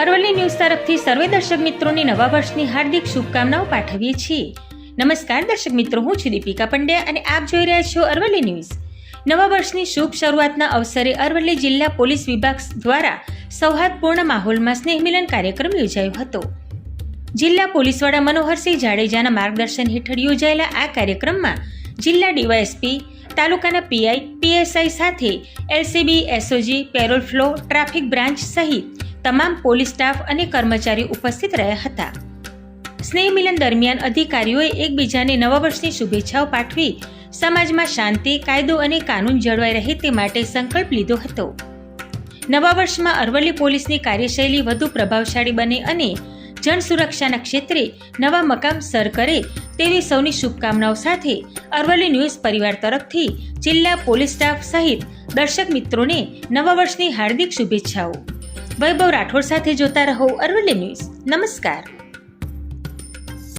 Aravalli news તરફથી સર્વે દર્શક મિત્રોને નવા વર્ષની હાર્દિક શુભકામનાઓ પાઠવીએ છીએ. નમસ્કાર દર્શક મિત્રો, હું છું દીપિકા પંડ્યા અને આપ જોઈ રહ્યા છો અરવલ્લી ન્યૂઝ. નવા વર્ષની શુભ શરૂઆતના અવસરે અરવલ્લી જિલ્લા પોલીસ વિભાગ દ્વારા સૌહાર્દપૂર્ણ માહોલમાં સ્નેહ મિલન કાર્યક્રમ યોજાયો હતો. જિલ્લા પોલીસ મનોહરસિંહ જાડેજાના માર્ગદર્શન હેઠળ યોજાયેલા આ કાર્યક્રમમાં જિલ્લા ડીવાયએસપી, તાલુકાના પીઆઈ, પીએસઆઈ સાથે LCB, SOG, parole furlough, traffic branch સહિત તમામ પોલીસ સ્ટાફ અને કર્મચારી ઉપસ્થિત રહ્યા હતા. સ્નેહ મિલન દરમિયાન અધિકારીઓએ એકબીજાને નવા વર્ષની શુભેચ્છાઓ પાઠવી, સમાજમાં શાંતિ, કાયદો અને કાનૂન જળવાઈ રહે તે માટે સંકલ્પ લીધો હતો. નવા વર્ષમાં અરવલ્લી પોલીસની કાર્યશૈલી વધુ પ્રભાવશાળી બને અને જન સુરક્ષાના ક્ષેત્રે નવા મકામ સર કરે તેવી સૌની શુભકામનાઓ સાથે અરવલ્લી ન્યૂઝ પરિવાર તરફથી જિલ્લા પોલીસ સ્ટાફ સહિત દર્શક મિત્રોને નવા વર્ષની હાર્દિક શુભેચ્છાઓ. વૈભવ રાઠોડ સાથે જોતા રહો અરવલ્લી ન્યૂઝ. નમસ્કાર.